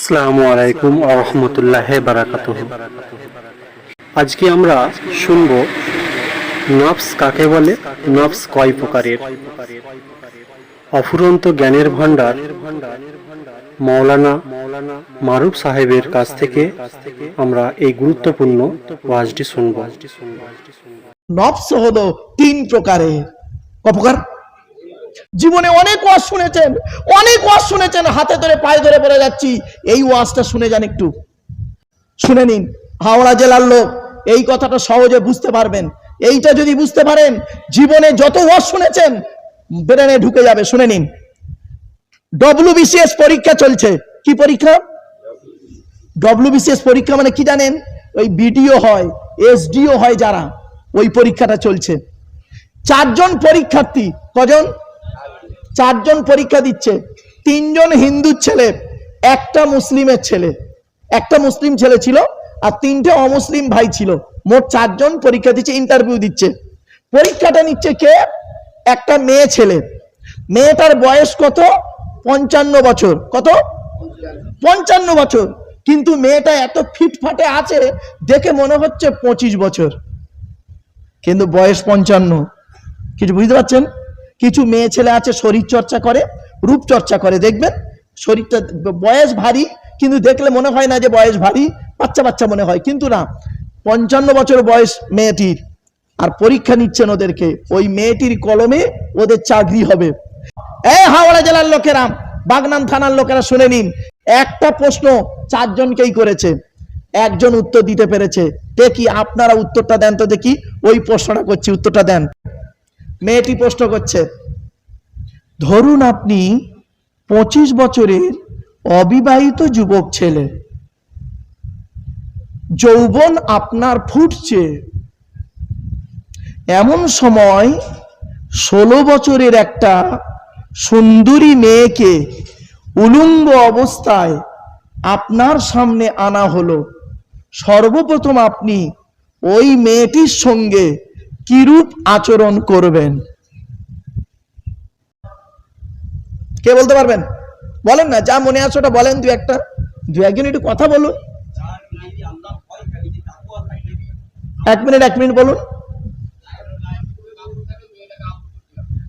আসসালামু আলাইকুম আরহামতুল্লাহ বারাকাত আজকে আমরা শুনব নফস কাকে বলে? নফস কয় প্রকারের? অফুরন্ত জ্ঞানের ভান্ডার মাওলানা মারুফ সাহেবের কাছ থেকে আমরা এই গুরুত্বপূর্ণ ওয়াজটি শুনব। নফস হলো তিন প্রকারের। জীবনে অনেক ওয়াজ শুনেছেন, অনেক ওয়াজ শুনেছেন, হাতে ধরে, পায়ে ধরে পড়ে যাচ্ছি। এই ওয়াজটা শুনে যান একটু। শুনে নিন, হাওড়া জেলার লোক এই কথাটা সহজে বুঝতে পারবেন। এইটা যদি বুঝতে পারেন, জীবনে যত ওয়াজ শুনেছেন, ব্রেনে ঢুকে যাবে। শুনে নিন। ডব্লিউবিসিএস পরীক্ষা চলছে। কি পরীক্ষা? ডব্লিউবিসিএস পরীক্ষা মানে কি জানেন? ওই বিডিও হয় এসডিও হয় যারা। ওই পরীক্ষাটা চলছে। চারজন পরীক্ষার্থী, কজন? চারজন পরীক্ষা দিচ্ছে, তিনজন হিন্দুর ছেলে, একটা মুসলিমের ছেলে। একটা মুসলিম ছেলে ছিল আর তিনটে অমুসলিম ভাই ছিল। মোট চারজন পরীক্ষা দিচ্ছে ইন্টারভিউ দিচ্ছে। পরীক্ষাটা নিচ্ছে কে? একটা মেয়ে ছেলে। মেয়েটার বয়স কত? পঞ্চান্ন বছর। কত? পঞ্চান্ন বছর। কিন্তু মেয়েটা এত ফিটফাটে আছে, দেখে মনে হচ্ছে পঁচিশ বছর। কিন্তু বয়স পঞ্চান্ন। কিছু বুঝতে পারছেন? কিছু মেয়ে ছেলে আছে, শরীর চর্চা করে, রূপ চর্চা করে, দেখবেন? শরীরটা বয়স ভারী, কিন্তু দেখলে মনে হয় না যে বয়স ভারী, বাচ্চা বাচ্চা মনে হয়। কিন্তু না, পঞ্চান্ন বছর বয়স মেয়েটির, আর পরীক্ষা নিচ্ছেন ওদেরকে। ওই মেয়েটির কলমে ওদের চাকরি হবে। এই হাওড়া জেলার লোকেরা, বাগনান থানার লোকেরা, শুনে নিন। একটা প্রশ্ন চারজনকেই করেছে। একজন উত্তর দিতে পেরেছে। দেখি আপনারা উত্তরটা দেন তো দেখি, ওই প্রশ্নটা করছি, উত্তরটা দেন। মেয়েটি প্রশ্ন করছে, ধরুন আপনি পঁচিশ বছরের অবিবাহিত যুবক ছেলে, যৌবন আপনার ফুটছে, এমন সময় ষোলো বছরের একটা সুন্দরী মেয়েকে উলঙ্গ অবস্থায় আপনার সামনে আনা হলো। সর্বপ্রথম আপনি ওই মেয়েটির সঙ্গে কিরূপ আচরণ করবেন? কে বলতে পারবেন? বলেন না, যা মনে আছে ওটা বলেন দু একটা। দু একজন একটু কথা বলুন। এক মিনিট এক মিনিট বলুন।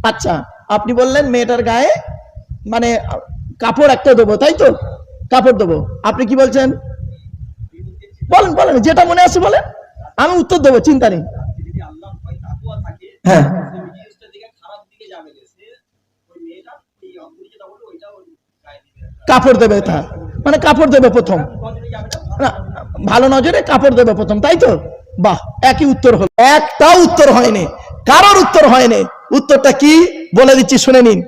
আচ্ছা আপনি বললেন মেয়েটার গায়ে মানে কাপড় একটা দেবো, তাই তো? কাপড় দেবো। আপনি কি বলছেন? বলেন বলেন, যেটা মনে আছে বলেন। আমি উত্তর দেবো, চিন্তা নেই। হ্যাঁ। কাপড় দেবে তা। মানে কাপড় দেবে প্রথম। ভালো নজরে কাপড় দেবে প্রথম তাই তো? বাহ একই উত্তর হলো। একটাও উত্তর হয়নি। কারোর উত্তর হয়নি। উত্তরটা কি? বলে দিচ্ছি শুনে নিন।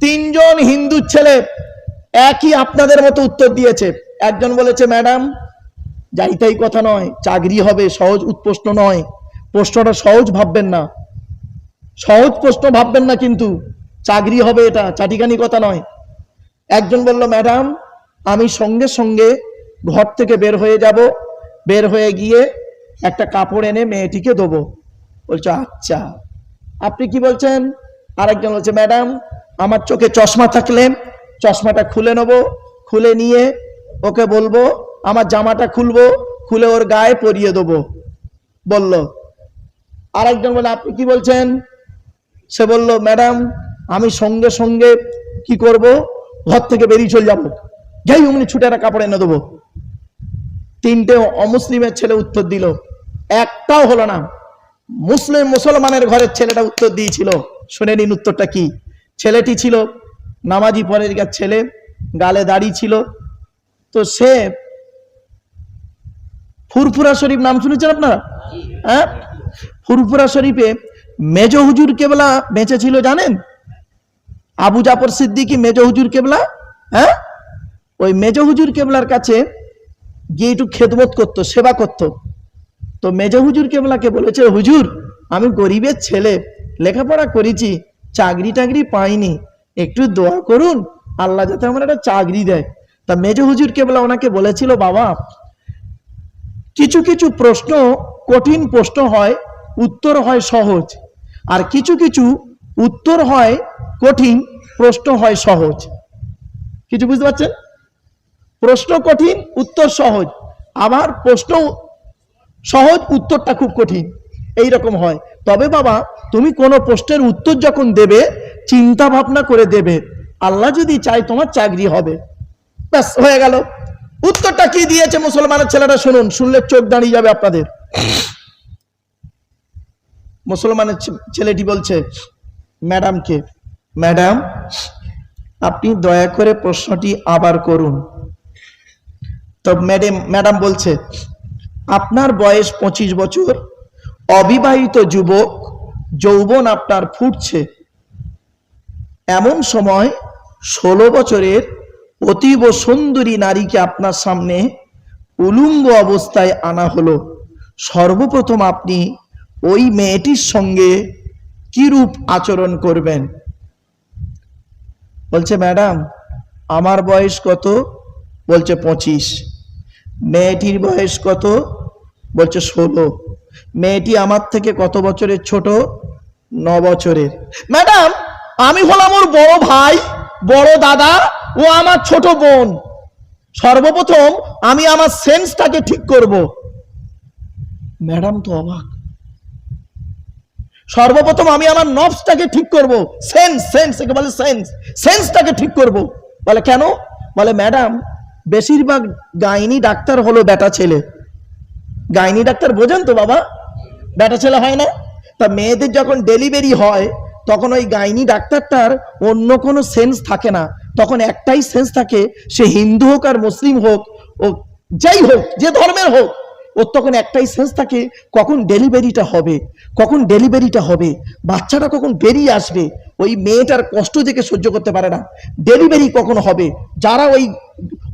তিনজন হিন্দু ছেলে একই আপনাদের মতো উত্তর দিয়েছে। একজন বলেছে ম্যাডাম যাইতাই কথা নয়। চাকরি হবে সহজ উৎপ্রশ্ন নয়। প্রশ্নটা সহজ ভাববেন না। সহজ প্রশ্ন ভাববেন না কিন্তু। চাকরি হবে এটা চাটিখানি কথা নয়। একজন বলল, ম্যাডাম, আমি সঙ্গে সঙ্গে ঘর থেকে বের হয়ে যাব। বের হয়ে গিয়ে একটা কাপড় এনে মেয়েটিকে দেবো। বলছো আচ্ছা। আপনি কি বলছেন? আরেকজন বলছে, ম্যাডাম, আমার চোখে চশমা থাকলে চশমাটা খুলে নেব, খুলে নিয়ে ওকে বলব, আমার জামাটা খুলবো, খুলে ওর গায়ে পরিয়ে দেবো। বলল। আরেকজন বলে আপনি কি বলছেন? সে বলল, ম্যাডাম, আমি সঙ্গে সঙ্গে কি করব? ঘর থেকে বেরিয়ে চলে যাব। যাই অমনি ছুটে একটা কাপড় এনে দেবো। তিনটে অমুসলিমের ছেলে উত্তর দিল, একটাও হলো না। মুসলিম মুসলমানের ঘরের ছেলেটা উত্তর দিয়েছিল। শুনে নিন উত্তরটা কি? ছেলেটি ছিল নামাজি পরের ছেলে, গালে দাড়ি ছিল। তো সে ফুরফুরা শরীফ নাম শুনেছেন আপনারা? হ্যাঁ? ফুরফুরা শরীফে মেজ হুজুর কেবলা বেঁচে ছিল জানেন? আবু জাফর সিদ্দিকি মেজ হুজুর কেবলা হ্যাঁ? ওই মেজ হুজুর কেবলার কাছে গিয়ে একটু খেদমত করতো, সেবা করতো। তো মেজ হুজুর কেবলাকে বলেছে, হুজুর, আমি গরিবের ছেলে, লেখাপড়া করেছি চাকরি টাকরি পাইনি, একটু দোয়া করুন, আল্লাহ যাতে আমার একটা চাকরি দেয়। তা মেজ হুজুর কেবলা ওনাকে বলেছিল, বাবা, কিছু কিছু প্রশ্ন কঠিন প্রশ্ন হয়, উত্তর হয় সহজ। আর কিছু কিছু উত্তর হয় কঠিন, প্রশ্ন হয় সহজ। কিছু বুঝতে পারছেন? প্রশ্ন কঠিন, উত্তর সহজ। আবার প্রশ্ন সহজ, উত্তরটা খুব কঠিন। এই রকম হয়। তবে বাবা, তুমি কোনো প্রশ্নের উত্তর যখন দেবে চিন্তা ভাবনা করে দেবে। আল্লাহ যদি চায়, তোমার চাকরি হবে। ব্যাস, হয়ে গেল। উত্তরটা কি দিয়েছে মুসলমানের ছেলেরা শুনুন, শুনলে চোখ দাঁড়িয়ে যাবে আপনাদের। মুসলমানের ছেলেটি বলছে, ম্যাডামকে, ম্যাডাম, আপনি দয়া করে প্রশ্নটি আবার করুন। তো ম্যাডাম ম্যাডাম বলছে, আপনার বয়স পঁচিশ বছর, অবিবাহিত যুবক, যৌবন আপনার ফুটছে। এমন সময় ষোলো বছরের অতীব সুন্দরী নারীকে আপনার সামনে উলুঙ্গ অবস্থায় আনা হলো। সর্বপ্রথম আপনি ওই মেয়েটির সঙ্গে কিরূপ আচরণ করবেন? বলছে, ম্যাডাম, আমার বয়স কত? বলছে, পঁচিশ। মেয়েটির বয়স কত? বলছে, ষোলো। মেয়েটি আমার থেকে কত বছরের ছোট? ন বছরের। ম্যাডাম, আমি হলাম ওর বড় ভাই, বড় দাদা, ও আমার ছোট বোন। সর্বপ্রথম আমি আমার সেন্সটাকে ঠিক করব। ম্যাডাম তো অবাক। সর্বপ্রথম আমি আমার নবসটাকে ঠিক করব। সেন্স সেন্স একে বলে সেন্স সেন্সটাকে ঠিক করব। বলে, কেন? বলে, ম্যাডাম, বেশিরভাগ গাইনি ডাক্তার হলো বেটা ছেলে। গাইনি ডাক্তার বোঝেন তো বাবা? বেটা ছেলে হয় না। তা মেয়েদের যখন ডেলিভারি হয়, তখন ওই গাইনি ডাক্তারটার অন্য কোনো সেন্স থাকে না। তখন একটাই সেন্স থাকে, সে হিন্দু হোক আর মুসলিম হোক ও যাই হোক, যে ধর্মের হোক ওর তখন একটাই সেন্স থাকে, কখন ডেলিভারিটা হবে, কখন ডেলিভারিটা হবে। বাচ্চাটা কখন বেরিয়ে আসবে, ওই মেয়েটার কষ্ট দেখে সহ্য করতে পারে না। ডেলিভারি কখন হবে? যারা ওই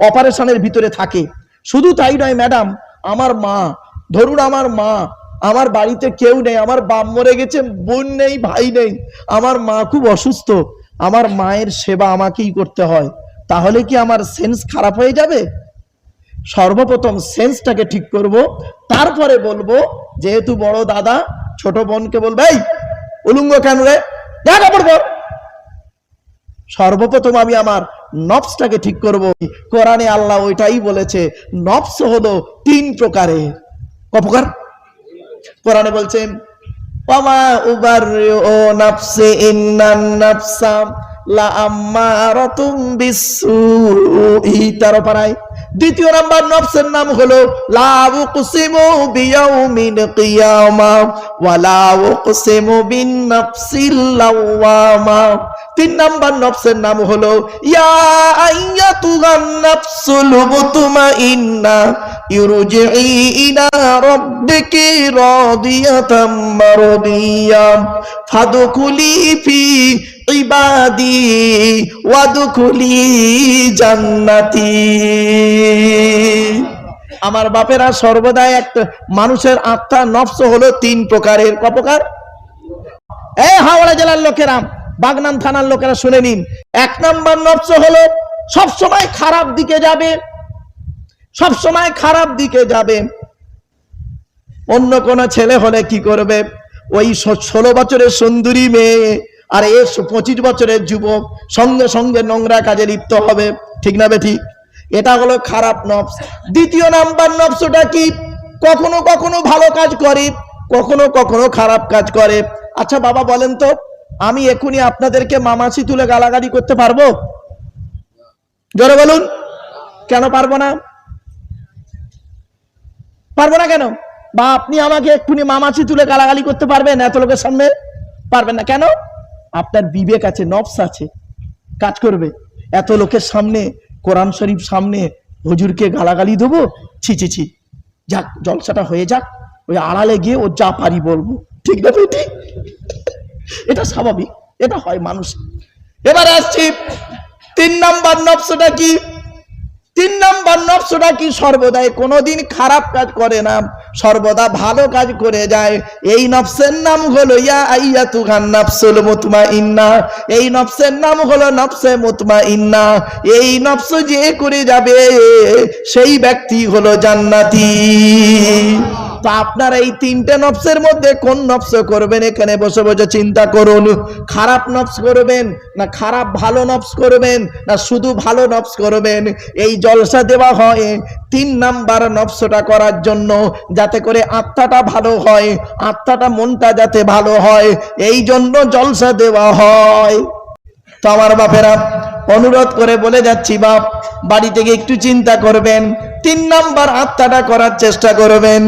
অপারেশনের ভিতরে থাকে। শুধু তাই নয় ম্যাডাম আমার মা, ধরুন আমার মা, আমার বাড়িতে কেউ নেই, আমার বাপ মরে গেছে, বোন নেই, ভাই নেই, আমার মা খুব অসুস্থ, আমার মায়ের সেবা আমাকেই করতে হয়। তাহলে কি আমার সেন্স খারাপ হয়ে যাবে? সর্বপ্রথম সেন্সটাকে ঠিক করব, তারপরে বলব, যেহেতু বড় দাদা, ছোট বোনকে বলবে, এই, উলুঙ্গ কেন রে? কাপড় সর্বপ্রথম আমি আমার নফসটাকে ঠিক করব। কোরআনে আল্লাহ ওইটাই বলেছে নফস হলো তিন প্রকারে? কপকার কোরআনে বলছেন ওয়ামা উবাররিউ নাফসি ইন্নান নাফসা লা আম্মারাতুম বিসসুই তার পারায় দ্বিতীয় নাম্বার নফসের নাম হলো, লা উকসিমু বিয়াউমিল কিয়ামা, ওয়া লা উকসিমু বিন নাফসিল লাওয়ামা। তিন নাম্বার নফসের নাম হলো, ইয়া আইয়াতুহান নাফসুল মুতমাইন্না ইরজিই ইলা রাব্বিকি রাদিয়াতাম মারদিয়া, ফাদখুলি ফি ইবাদি ওয়াদখুলি জান্নাতি। আমার বাপেরা সর্বদাই একটা মানুষের আত্মা, নফস হলো তিন প্রকারের। কপকার এই হাওড়া জেলার লোকেরা, বাগনান থানার লোকেরা শুনে নিন। এক নম্বর নফস হলো সব সময় খারাপ দিকে যাবে সব সময় খারাপ দিকে যাবে। অন্য কোন ছেলে হলে কি করবে? ওই ষোলো বছরের সুন্দরী মেয়ে আর এ স- পঁচিশ বছরের যুবক সঙ্গে সঙ্গে নোংরা কাজে লিপ্ত হবে। ঠিক না বেঠিক এটা হলো খারাপ নফস। দ্বিতীয় নাম্বার নফসটা কি? কখনো কখনো ভালো কাজ করে, কখনো কখনো খারাপ কাজ করে। আচ্ছা বাবা বলেন তো, আমি এখনই আপনাদেরকে মামাসি তুলে গালাগালি করতে পারব? জোরে বলুন। কেন পারব না? পারব না কেন? বা আপনি আমাকে এক্ষুনি মামাচি তুলে গালাগালি করতে পারবেন এত লোকের সামনে? পারবেন না। কেন? আপনার বিবেক আছে নবস আছে, কাজ করবে। এত লোকের সামনে, কোরআন শরীফ সামনে হজুরকে গালাগালি দেবো? ছি ছি ছি। যাক, জলসাটা হয়ে যাক, ওই আড়ালে গিয়ে ও যা পারি বলব। ঠিক না ঠিক এটা স্বাভাবিক, এটা হয় মানুষ এবার আসছি, তিন নাম্বার নফসটা কি? তিন নম্বর নফসটা কি সর্বদাই? কোনোদিন খারাপ কাজ করে না, সর্বদা ভালো কাজ করে যায়। এই নফসের নাম হলো ইয়া আইয়া তুগান নফসুল মুতমা ইন্না এই নফসের নাম হলো নফসে মুতমা ইন্না এই নফস যে করে যাবে, সেই ব্যক্তি হলো জান্নাতি। তো আপনারা এই তিনটে নফসের মধ্যে কোন নফস করবেন? এখানে বসে বসে চিন্তা করুন। খারাপ নফস করবেন না খারাপ ভালো নফস করবেন না শুধু ভালো নফস করবেন? এই জলসা দেওয়া হয় তিন নাম্বার নফসটা করার জন্য যাতে করে আত্মাটা ভালো হয়, আত্মাটা মনটা যাতে ভালো হয়, এই জন্য জলসা দেওয়া হয়। তো আমার বাপেরা, অনুরোধ করে বলে যাচ্ছি বাপ বাড়ি থেকে একটু চিন্তা করবেন, তিন নাম্বার আত্মাটা করার চেষ্টা করবেন।